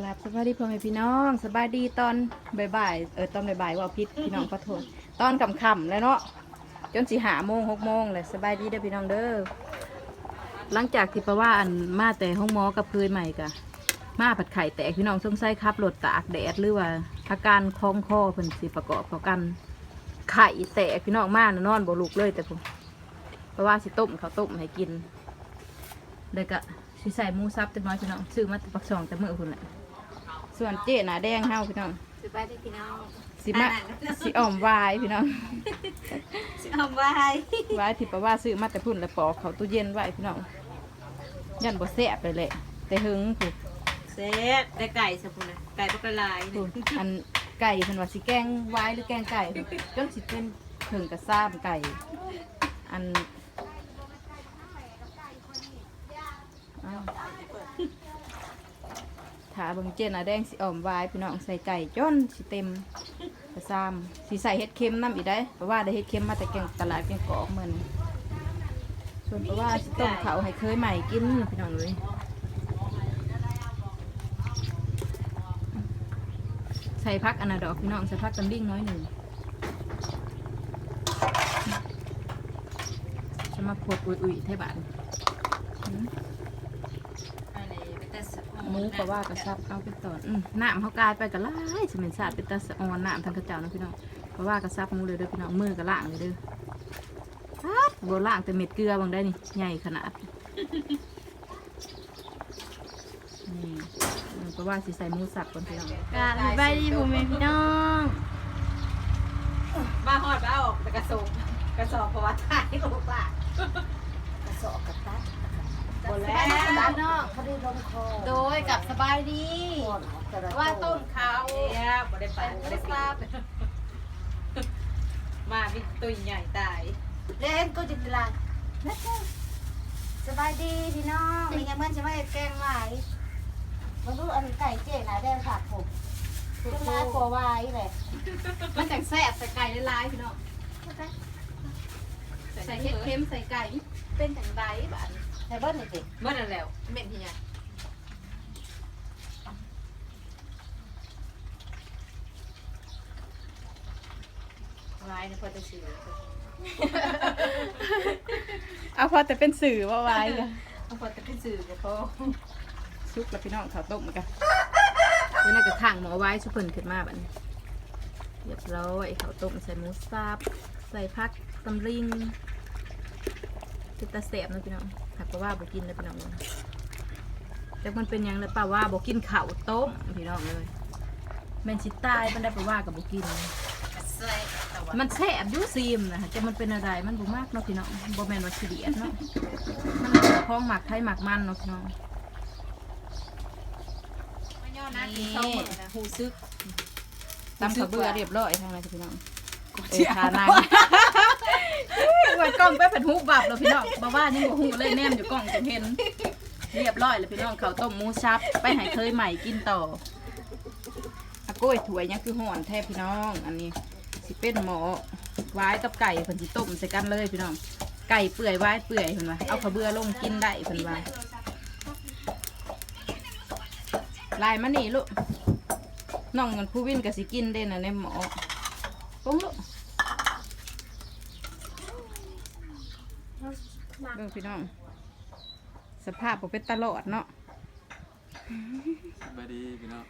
กลับสบายดีพ่อแม่พี่น้องสบายดีตอนบ่ายๆเออตอนบ่ายๆว่าพิษพี่น้องขอโทษตอนค่ำๆแล้วเนาะจนสิหาโมงหกโมงเลยสบายดีเด้อพี่น้องเด้อหลังจากที่ประว่าอันมาแต่ห้องหมอกับเคยใหม่กะมาผัดไข่แตกพี่น้องสงสัยขับรถตากแดดหรือว่าอาการคล้องคอเพิ่นสิประกอบเข้ากันไข่แตกพี่น้องมานะนอนบ่ลุกเลยแต่ผมเพราะว่าสิต้มเขาต้มให้กินเลยก็สิใส่หมูสับจักหน้อยพี่น้องซื้อมาปักซองแต่มื้อพุ่นแหละ ส่วนเจ๊หนาแดงเฮาพี่น้องสบายดีพี่น้องสิมาสิอ่อมวายพี่น้องสิเอาไว้วายที่ปะว่าซื้อมาแต่พุ่นแล้วปอกเขาตู้เย็นไว้พี่น้องยันบ่แซ่บเลยแหละแต่หึงผูกเซ็ตได้ไก่สักคนนะไก่ปลากระลายผูกอันไก่เพิ่นว่าสิแกงวายหรือแกงไก่จนสิเป็นเพิ่งกระซ้ามไก่ อันอ้าว ถาเบิ่งเจนอะแดงสิอ่อมวายพี่น้องใส่ไก่จนสิเต็มกระซ้ำสิใส่เห็ดเค็มน้ำอีกได้เพราะว่าได้เห็ดเค็มมาแต่แกงตลาดแกงกอกเหมือนส่วนเพราะว่าสิต้มเขาให้เคยใหม่กินพี่น้องเลยใส่พักอนาดอกพี่น้องใส่พักกันดิ้งน้อยหนึ่งจะมาพดอุ่ยๆเทบานอืม อะไรไปแต่สะออน หมูก็ว่ากระซับเอาไปตอนอืมน้ำเขากลายไปกระไล่สมินสาดเป็นตาสะออนน้ำทางกระเจ้านะพี่น้องเพราะว่ากระซับหมูเลยเด้อพี่น้องมือกระล่างเลยเด้อฮัดโบล่างแต่เม็ดเกลือบางได้นี่ใหญ่ขนาดนี่เพราะว่าสิใส่หมูสับก่อนพี่น้องกาสบายดีผมเป็นพี่น้องบ้าหอดบ้าออกแต่กระสอบกระสอบเพราะว่าถ่ายโอ้ป่ะกระสอบกับตัด หมดแล้วตัดเนาะเขาได้ลงคอโดยกับสบายดีก่อนแต่ละว่าต้มเขาเนี่ยบ่ได้ไปบ่ได้ทราบมาพี่ตัวใหญ่ตายเล่นก็จิตลานะเจ้าสบายดีพี่น้องมียังมันจะไม่แกล้งไหวมาดูอันไก่เจ๊หนาแดงขาดผมเป็นลายกลัววายเลยมันจังแซ่บใส่ไก่ลายๆพี่น้อง ใส่เห็ดเค็มใส่ไก่เป็นจังไดบาดนี้ในเบิ้ลนี่สิเมื่อนั้นแล้วเม็นที่ไงร้ายนะพอจะซื้อเอาพอแต่เป็นสื่อว่าไว้เลยเอาพอจะขึ้นซื้อก็พอซุปแล้วพี่น้องข้าวต้มกันนี่น่าจะข้างหมอไว้ชุบเพิ่นขึ้นมาบัดนี้เรียบร้อยข้าวต้มใส่หมูสับ ใส่ผักตำลิงติดตาแสบนะพี่น้องหักก็ว่าบ่กินเลยพี่น้องแต่มันเป็นหยังเลยป่าว่าบ่กินข้าวต้มพี่น้องเลยแม่นสิตายมันได้ป่าว่ากับบ่กินใส่แต่ว่ามันแซ่บอยูซีมนะจะมันเป็นอะไรมันบ่มากเนาะพี่น้องบ่แม่นว่าสิเดียดเนาะมันพ้องหมักไทยหมักมันเนาะพี่น้องไม่ย่อนะกินข้าวหมดนะหูซึกตำข้าวเบื่อเรียบร้อยทางไหนพี่น้อง เออทานางไว้กล้องไปเป็นหูบับแล้วพี่น้องบ่ว่ายังบ่หูเลยแนมอยู่กล้องจังเห็น เรียบร้อยแล้วพี่น้องเขาวต้มหมูสับ ไปให้เคยใหม่กินต่ออาโก้ยถวยยังคือห่อนแทบพี่น้อง อันนี้สิเป็นหมอไว้กับไก่เพิ่นสิต้มใส่กันเลยพี่น้อง ไก่เปื่อยไว้เปื่อยเพิ่นว่าเอาขาวเบื่อลงกินได้เพิ่นว่าลายมันนี่ลูกน้องเงินผู้วินก็สิกินได้นะในหมอปุ้งลูก บิ่งพี่น้อง สภาพบ่เป็นตลอดเนาะสบายดีพี่น้อง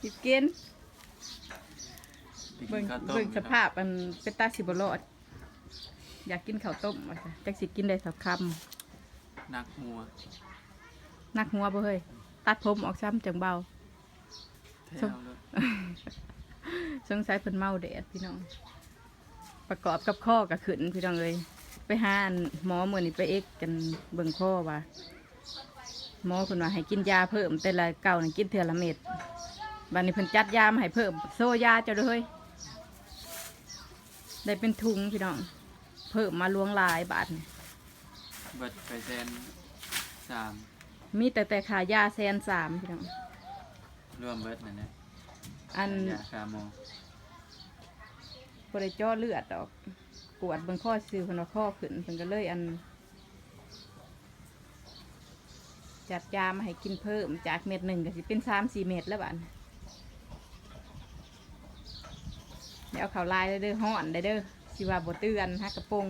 หยิบกินไปกิเบิ่นงข้าวต้มเบิ่งสภาพมันเป็นตาสิบรอด อยากกินข้าวต้มว่าซะจักสิกินได้สักคนักมัวำนักหัวบ่เฮ้ยตัดผมออกซ้ำจังเบาแถวเลยสงสัยเพิ่นเมาแดดพี่น้อง ประกอบกับข้อกับขืนพี่น้องเลย ไปหาอันหมอมื่อนี้ไปเอ็กกันเบิ่งข้อว่าหมอเพิ่นว่าให้กินยาเพิ่ม แต่ละเก่านี่กินเทื่อละเม็ดบัดนี้เพิ่นจัดยามาให้เพิ่ม โซยาเจ้าเด้อเฮ้ยได้เป็นถุงพี่น้อง เพิ่มมาลวงหลายบาทนี่เบิดไปแซนสามมีแต่แต่ขายาแซนสามพี่น้องรวมเบิดนั่นนะอันยาคาโมบริจาเลือดดอก กวดเบิ่งข้อซื้อเพิ่นว่าข้อขึ้นเพิ่นก็เลยอัน จัดยามาให้กินเพิ่มจากเม็ดหนึ่งก็สิเป็นสามสี่เม็ดแล้วบ้านเดี๋ยวเอาเขาลายเด้อห่อนได้เด้อสิว่าบ่เตือนฮักกระปง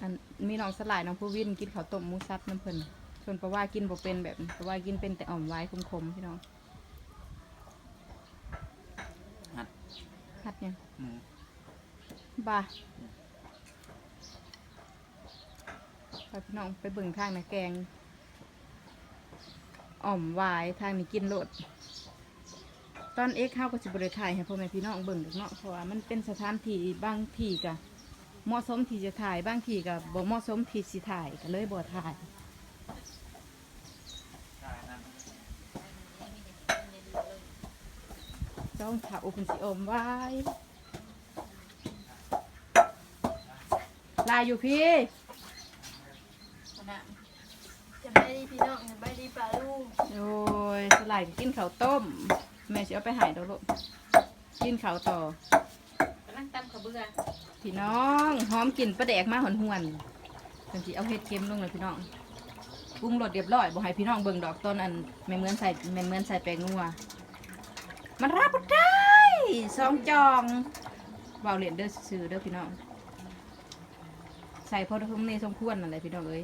อันมีน้องสลายน้องผู้วินกินข้าวต้มหมูสับน้ำเพิ่นส่วนปะว่ากินบ่เป็นแบบปะว่ากินเป็นแต่อ่อมไว้คมๆพี่น้อง หัด ฮัดยัง หมู บ่าไปพี่น้องไปเบิ่งทางนะแกง อ่อมวายทางนี้กินโลด ตอนเอ็กเข้าก็สิบริถ่ายให้พ่อแม่พี่น้องเบิ่งเด้อเนาะเพราะว่ามันเป็นสถานที่บางที่กะเหมาะสมที่จะถ่ายบางที่กะบ่เหมาะสมที่สิถ่ายก็เลยบ่ถ่ายจ้องเถาเป็นสีอมไว้ ลายอยู่พี่จะไปดีพี่น้องจะไปดีปลาลูกโอ้ยสลายก็กินข้าวต้ม แม่จะเอาไปหายดอกลูกกินข้าวต่อกำลังตำข้าวเบื่อพี่น้องหอมกลิ่นปลาแดกมาหอนหวนๆจังสิเอาเห็ดเค็มลงเลยพี่น้องปรุงรสเรียบร้อยบ่ให้พี่น้องเบิ่งดอกต้นอันแม่เหมือนใส่แม่เหมือนใส่แป้งนัวมันรับบ่ได้สองจองเบาเหรียญเด้อซื้อเด้อพี่น้อง ส่พอทุ่มนี่สมควรนั่นแหละพี่น้องเอ้ย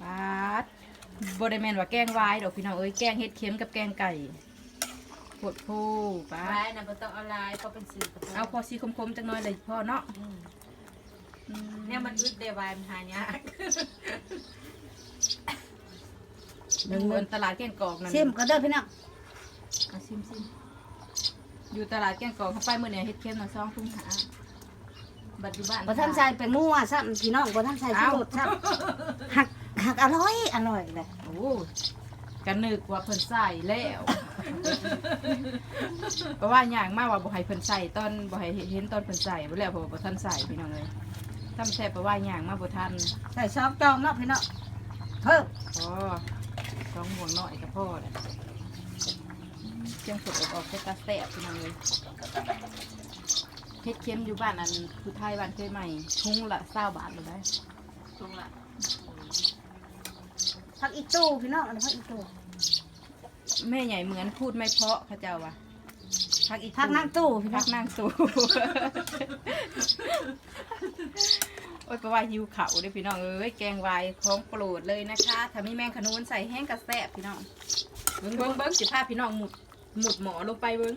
ปาดบไดแมนว่าแกงวายดอกพี่น้องเอ้ยแกงเห็ดเค็มกับแกงไก่ปวดผู้ปาลายดนะบ่ต้องเอาลายเพราะเป็นสื่อกระโปรงเอาพอซีคมๆจังน้อยเลยพ่อเนาะอืมอืมเนี่ยมันอึดเดวายมันหายากอยู่บนตลาดแกงกอกนั่น ซิมก็เด้อพี่น้องอะซิมซิมอยู่ตลาดแกงกอกเข้าไปเมื่อเนี่ยเห็ดเค็มนะซองทุ่งหา บัดอยู่บ้านบ่ท่านใส่เป็นงัวซ้ำพี่น้องบ่ท่านใส่ชูรสซ้ำหักหักอร่อยอร่อยเลยโอ้กันนึกว่าเพิ่นใส่แล้วเพราะว่าอย่างมากว่าบ่ให้เพิ่นใส่ตอนบ่ให้เห็นตอนเพิ่นใส่บ่แล้วเพราะว่าบ่ทันใส่พี่น้องเลยทำแซ่บเพราะว่าอย่างมากบ่ทันใส่ซอกจองเนาะพี่น้องเพิ่มพอสองห่วงน้อยกับพ่อแหละเชียงสดออกจากกระแสบพี่น้องเลยเฮ็ดเค็มอยู่บ้านอันคือไทยบ้านเคยใหม่ทุงละเศร้าบาทเลยได้ตรงละผักอีตู้พี่น้องอันนี้ผักอีตู้แม่ใหญ่เหมือนพูดไม่เพราะเขาเจ้าว่ะพักอีผักนั่งตู้พี่น้พัองกนั่งสูโอ้ยก็ว่าหิวเขาเด้อพี่น้องเอ้ยแกงวายของโปรดเลยนะคะถ้ามีแมงขนุนใส่แห้งกระแสบพี่น้องเบิ้งเบิ้งเบิ้งสิพาพี่น้องหมุดหมุดหมอลงไปเบิ้ง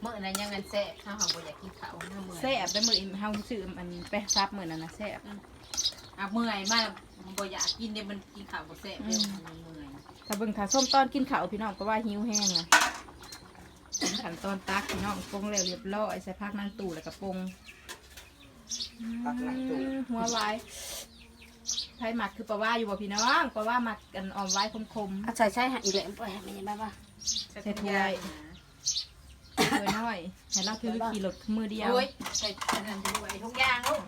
เมื่อนั้นยังเงินแซ่บข้าวหอมบ่อยากกินข้าวเมื่อยแซ่บได้มือเฮาซื้อมันไปซับมือนั่นนะแซ่บอะเมื่อยมากบ่อยากกินเดี๋ยวมันกินข้าวบ่แซ่บเดี๋ยวมันเมื่อยถ้าเบิ่งขาส้มตอนกินข้าวพี่น้องก็ว่าหิวแห้งนะขั้นตอนตักพี่น้องปรุงแล้วเรียบร้อยใส่ผักนางตู่แล้วก็ปรุงผักนางตู่อืมหัวไว้ไทยหมักคือปลาว่าอยู่บ่พี่น้องปลาว่าหมักกันออมไว้คมเอาใส่ใส่หักอีกแล้วไปไม่ยังบ้าบ้าๆใส่ถ้วย ถ้วยน้อยให้เราถือขี่รถมือเดียว โอ้ยใส่อันนั้นด้วยทุกอย่างลูก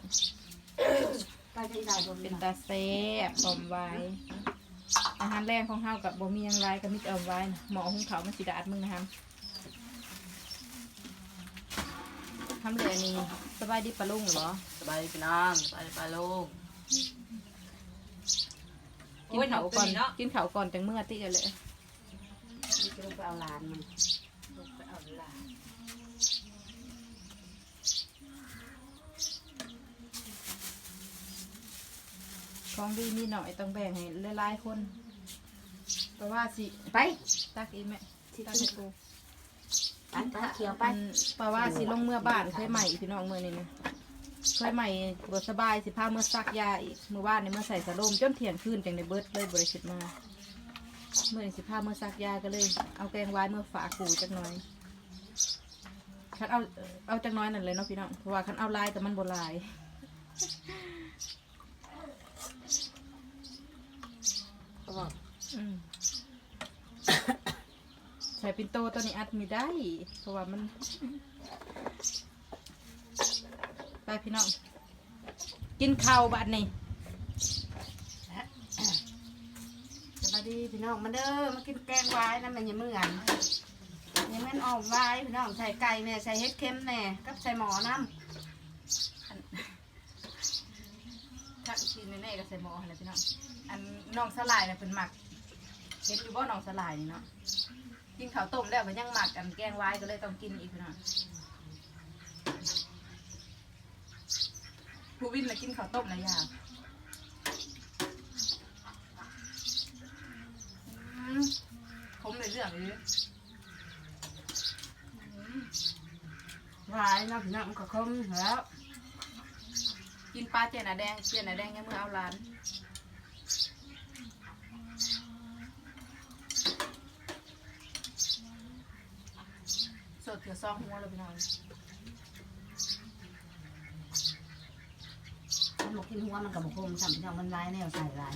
ไปจะได้บ่เป็เป็นนตาแซ่บออมไว้ อาหารแรงของเฮากับบ่มีหยังไรก็มีแต่ออมไว้นะหมอหุงเขาวมันสิดาดมึงนะครับทำเลยอันนี้สบายดีปะลุงเหรอสบายดีพี่น้องสบายดีปลาลูกกินเขาวก่อน กินเขาวก่อนจังเมื่อติกันเลยจะลงไปเอาหลานมัน ลูกไปเอาหลาน ของดีมีหน่อยต้องแบ่งให้หลายๆคนเพราะว่าสิไปตักอีกไหมที่ตักที่ให้กูไปไปเขียวไปอันเพราะว่าสิลงเมื่อบ้านเคยใหม่พี่น้องเมื่อนี่นะเคยใหม่บสบายสิพาเมื่อซักยาอีกเมื่อวานในเมื่อใส่สะโลมจนเที่ยงคืนจังในเบิดเลยบริสุทธิ์มาเมื่อนี่สิพาเมื่อซักยาก็เลย เอาแกงไว้เมื่อฝากกูจักหน่อยคันเอาเอาจักหน้อยนั่นเลยเนาะพี่น้องเพราะว่าคันเอาลายแต่มันบ่ลาย ก็บอกอืมใส่ปินโตตัวนี้อัดมีได้เพราะว่ามัน ไปพี่น้อง กินข้าวบัดนี้สวัสดีพี่น้องมาเด้อมากินแกงไว้นั่นมันยังเมื่อนยังเมื่อนออกไว้พี่น้องใส่ไก่แน่ใส่เห็ดเค็มแน่กับใส่หมอน้ทักกิน แน่ก็ใส่หม้ออะไรพี่น้องอันน้องสลายน่ะเป็นหมักเห็นอยู่ว่าน้องสลายนี่เนาะกินข้าวต้มแล้วมันยังหมักกันแกงไว้ก็เลยต้องกินอีกพี่น้องผู้วินมากินข้าวต้มนะยาผมเลยเรื่องเลยหวายนาะพี่น้องมันก็คมแล้ว กินปลาเจน่ะแดงเจน่ะแดงยังมือเอาร้านสดเถื่อซองหัวเลยพี่น้องมันบอกกินหัวมันกับบอกคมสั่พี่น้องมันลายแนวใส่ลาย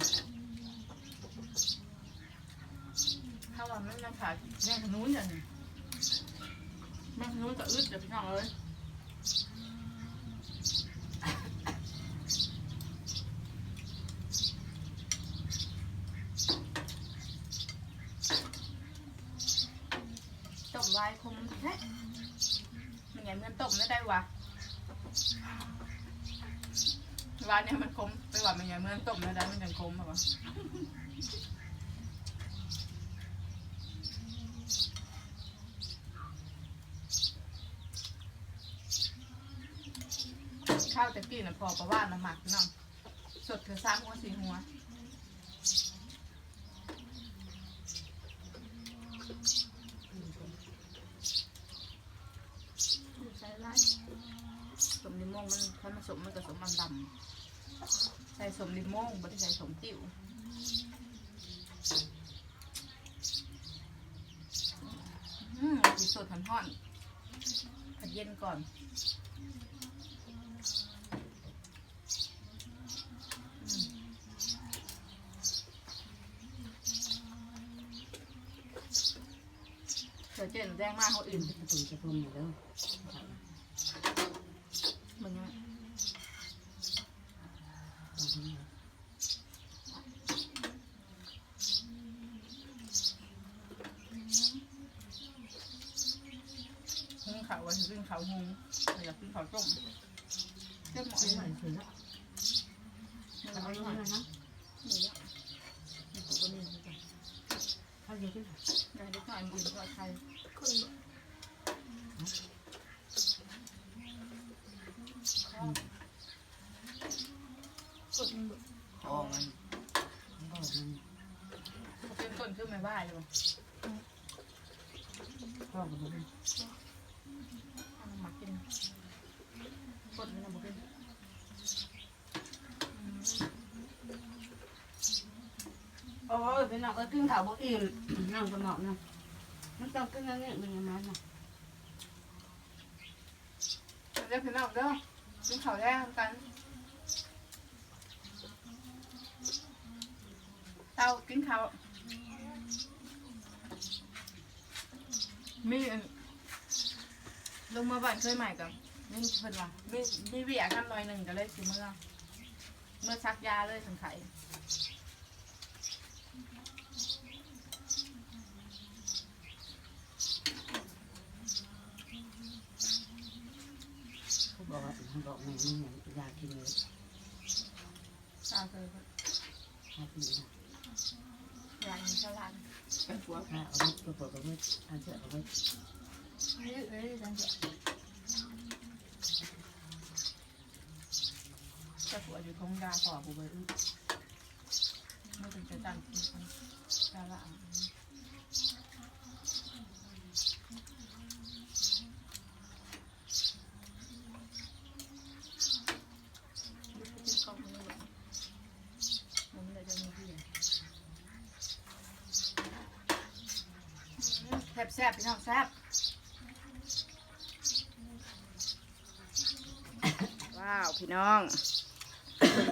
ถ้าว่ามันยังขายแม่ขนุนอย่างนี้แม่ขนุนก็อึดเดี๋ยวพี่น้องเอ้ยต้มไว้คงแท้มันไงเงินต้มไม่ได้วะ วานเนี่ยมันคมไปว่ามันไงเมื่อต้มนะได้มันยังคมแบบวะข้าวตะกี้น่ะพอประว่าน้ำหมักน้องสดเถือสามหัวสี่หัวใส่ไรสมลิมงมันถ้ามันสมมันก็สมมันดำใสมลิมงไม่ได้ใส่สมติ๋วอืมสีสดหันห่อนผัดเย็นก่อนเดี๋ยวเจนแจ้งมากเขาอื่น จะตุ่มจะพุ่มอยู่แล้ว มันยัง หุงเขาววันขึ้นเขาวหุงอยากขึ้นเขาวต้มเจ้าหมอไม่นี่ไหวมันถือแล้วมันเอาเอาไว้ไว้หน่อยนะนี่เนี่ยนี่ตัวนี้นี่จ้ะเขาเยอะขึ้นยายเล็กหน่อยมันอื่นก็ใครกดมันคอมันบอกมันเป็นต้นขึ้นไม่ว่าอยู่พ่อกับมันเอามาหมักกินกดมันเอามากินอืมโอ้ยเป็นน้องเอ้ยกินข้าวบ่อิ่มนั่งกระหม่อมนะมันต้องกินอะไรมัน ยังมันนะเรียกพี่น้องเด้อกินข้าวแรกกันเต้ากินข้าวมีอัน ลงมาบ้านเคยใหม่กับนี่เพิ่นว่ามีมีเวียกันหน่อยหนึ่งก็เลยสิเมื่อเมื่อซักยาเลยสังไข่เขาบอกว่าเขาบอกแม่นี่อยากกินเลยตาเคยอยากกินนะยาอินสลันเป็นหัวถ้าเอาไว้ตัวเปิดเอาไว้เอาเสื้อเอาไว้เอ้ยเอ้ย จะหัวอยู่ทงดาขอบุเบอร์ไม่เป็นจะจังกินคนดาละแซ่บแซ่บพี่น้องแซ่บ ว้าวพี่น้อง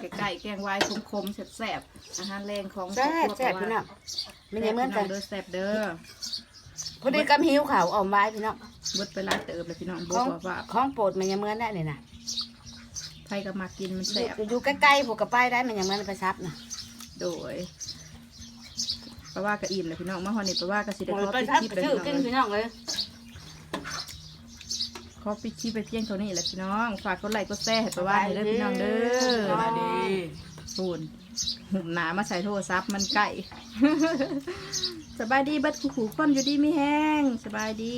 เป็นไก่แกงไว้คมๆแซ่บๆอาหารแรงของแซ่บแซ่บพี่น้องไม่ใช่เหมือนกันเด้อแซ่บเด้อพอดีกับหิวข่าวออมไว้พี่น้องเบิดไปร้านเติบเลยพี่น้องบขออกงว่าว่าของโปรดมันยังเหมือนได้เลยนะไผก็มากินมันอแซ่ยู่บอยู่ใกล้ๆผูกกับป้ายได้มันยังเหมือนไปซับนะโดยปลาว่ากระอิ่มเลยพี่น้องมาฮอนนี่ปลาว่ากระสิได้ขอไปปิดซับคลิปกเลระยชื่อพี่กินน้องพี่น้องเลยข อปิดคลิปไปเพียงเท่านี้แหละพี่น้อง ฝากกดไลค์กดแชร์ให้ประว่าใเด้อพี่น้องเด้อสวัสดีสูนหุบหนามาใส่โทรศัพท์มันไก่ สบายดีบัดขู่ๆคนอยู่ดีไม่แห้งสบายดี